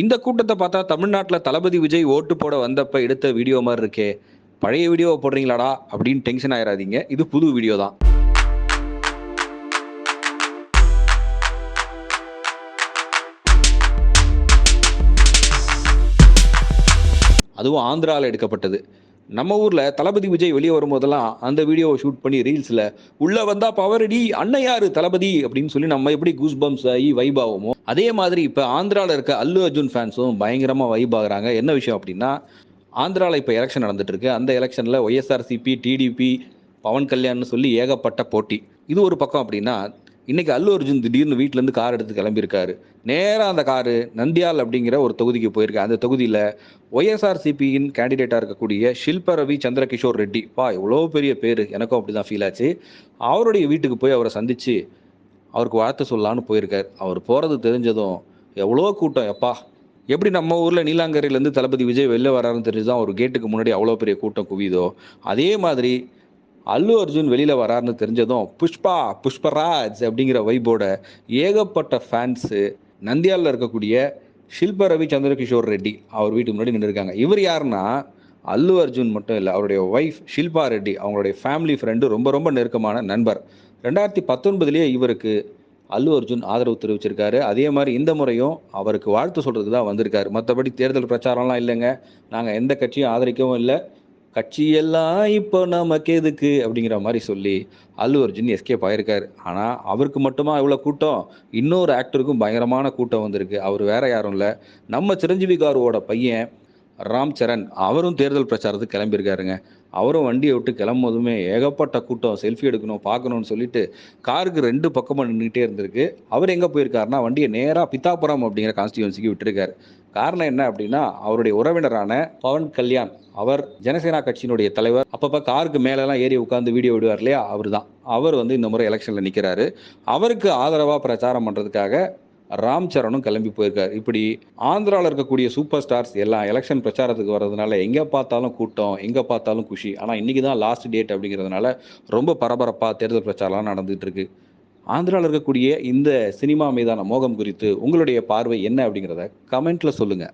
இந்த கூட்டத்தை பார்த்தா தமிழ்நாட்டில் தளபதி விஜய் ஓட்டு போட வந்தப்ப எடுத்த வீடியோ மாதிரி இருக்கே. பழைய வீடியோவை போடுறீங்களாடா அப்படின்னு டென்ஷன் ஆயிடாதீங்க இது புது வீடியோ தான். அதுவும் ஆந்திராவில் எடுக்கப்பட்டது. நம்ம ஊரில் தளபதி விஜய் வெளியே வரும்போதெல்லாம் அந்த வீடியோவை ஷூட் பண்ணி ரீல்ஸில் உள்ளே வந்தால் பவரடி அன்னையாரு தளபதி? அப்படின்னு சொல்லி நம்ம எப்படி கூஸ் பம்ப்ஸ் ஆகி வைப் ஆகுமோ அதே மாதிரி இப்போ ஆந்திராவில் இருக்க அல்லு அர்ஜுன் ஃபேன்ஸும் பயங்கரமாக வைப் ஆகுறாங்க. என்ன விஷயம் அப்படின்னா ஆந்திராவில் இப்போ எலெக்ஷன் நடந்துட்டு இருக்கு. அந்த எலெக்ஷனில் ஒய்எஸ்ஆர்சிபி டிடிபி பவன் கல்யாண்னு சொல்லி ஏகப்பட்ட போட்டி. இது ஒரு பக்கம் அப்படின்னா இன்னைக்கு அல்லு அர்ஜுன் திடீர்னு வீட்டிலேருந்து கார் எடுத்து கிளம்பியிருக்காரு. நேராக அந்த காரு நந்தியால் அப்படிங்கிற ஒரு தொகுதிக்கு போயிருக்கு அந்த தொகுதியில் ஒய்எஸ்ஆர்சிபியின் கேண்டிடேட்டாக இருக்கக்கூடிய ஷில்ப ரவி சந்திரகிஷோர் ரெட்டி. பா எவ்வளோ பெரிய பேர். எனக்கும் அப்படி தான் ஃபீல் ஆச்சு. அவருடைய வீட்டுக்கு போய் அவரை சந்தித்து அவருக்கு வாழ்த்து சொல்லலான்னு போயிருக்கார். அவர் போகிறது தெரிஞ்சதும் எவ்வளோ கூட்டம். எப்பா எப்படி நம்ம ஊரில் நீலாங்கரையிலேருந்து தளபதி விஜய் வெளில வராருன்னு தெரிஞ்சுதான் ஒரு கேட்டுக்கு முன்னாடி அவ்வளோ பெரிய கூட்டம் குவியுதோ. அதே மாதிரி அல்லு அர்ஜுன் வெளியில் வராருன்னு தெரிஞ்சதும் புஷ்பா புஷ்பராஜ் அப்படிங்கிற வைபோட ஏகப்பட்ட ஃபேன்ஸு நந்தியாலில் இருக்கக்கூடிய ஷில்ப ரவி சந்திரகிஷோர் ரெட்டி அவர் வீட்டுக்கு முன்னாடி நின்றுருக்காங்க இவர் யாருன்னா அல்லு அர்ஜுன் மட்டும் இல்லை அவருடைய ஒய்ஃப் ஷில்பா ரெட்டி அவங்களுடைய ஃபேமிலி ஃப்ரெண்டு ரொம்ப ரொம்ப நெருக்கமான நண்பர். ரெண்டாயிரத்தி பத்தொன்பதுலேயே இவருக்கு அல்லு அர்ஜுன் ஆதரவு தெரிவிச்சிருக்காரு. அதே மாதிரி இந்த முறையும் அவருக்கு வாழ்த்து சொல்கிறதுக்கு தான் வந்திருக்காரு. மற்றபடி தேர்தல் பிரச்சாரம்லாம் இல்லைங்க. நாங்கள் எந்த கட்சியும் ஆதரிக்கவும் இல்லை. கட்சியெல்லாம் இப்போ நமக்கு எதுக்கு அப்படிங்கிற மாதிரி சொல்லி அல்லு அர்ஜுன் எஸ்கேப் ஆயிருக்காரு. ஆனால் அவருக்கு மட்டுமா இவ்வளோ கூட்டம்? இன்னொரு ஆக்டருக்கும் பயங்கரமான கூட்டம் வந்திருக்கு. அவர் வேற யாரும் இல்லை. நம்ம சிரஞ்சீவி காருவோட பையன் ராம் சரண் அவரும் தேர்தல் பிரச்சாரத்துக்கு கிளம்பியிருக்காருங்க. அவரும் வண்டியை விட்டு கிளம்பும்போதுமே ஏகப்பட்ட கூட்டம் செல்ஃபி எடுக்கணும் பார்க்கணும்னு சொல்லிட்டு காருக்கு ரெண்டு பக்கமாக நின்றுட்டே இருந்திருக்கு. அவர் எங்கே போயிருக்காருன்னா வண்டியை நேராக பித்தாபுரம் அப்படிங்கிற கான்ஸ்டியூன்சிக்கு விட்டுருக்காரு. காரணம் என்ன அப்படின்னா அவருடைய உறவினரான பவன் கல்யாண் அவர் ஜனசேனா கட்சியினுடைய தலைவர். அப்பப்போ காருக்கு மேலெல்லாம் ஏறி உட்காந்து வீடியோ விடுவார் இல்லையா? அவர் தான் அவர் வந்து இந்த முறை எலெக்ஷனில் நிற்கிறாரு அவருக்கு ஆதரவாக பிரச்சாரம் பண்ணுறதுக்காக ராம் சரணும் கிளம்பி போயிருக்காரு. இப்படி ஆந்திராவில் இருக்கக்கூடிய சூப்பர் ஸ்டார்ஸ் எல்லாம் எலெக்ஷன் பிரச்சாரத்துக்கு வர்றதுனால எங்கே பார்த்தாலும் கூட்டம் எங்கே பார்த்தாலும் குஷி. ஆனால் இன்றைக்கி தான் லாஸ்ட் டேட் அப்படிங்கிறதுனால ரொம்ப பரபரப்பாக தேர்தல் பிரச்சாரம்லாம் நடந்துகிட்டு இருக்கு. ஆந்திராவில் இருக்கக்கூடிய இந்த சினிமா மீதான மோகம் குறித்து உங்களுடைய பார்வை என்ன அப்படிங்கிறத கமெண்ட்டில் சொல்லுங்கள்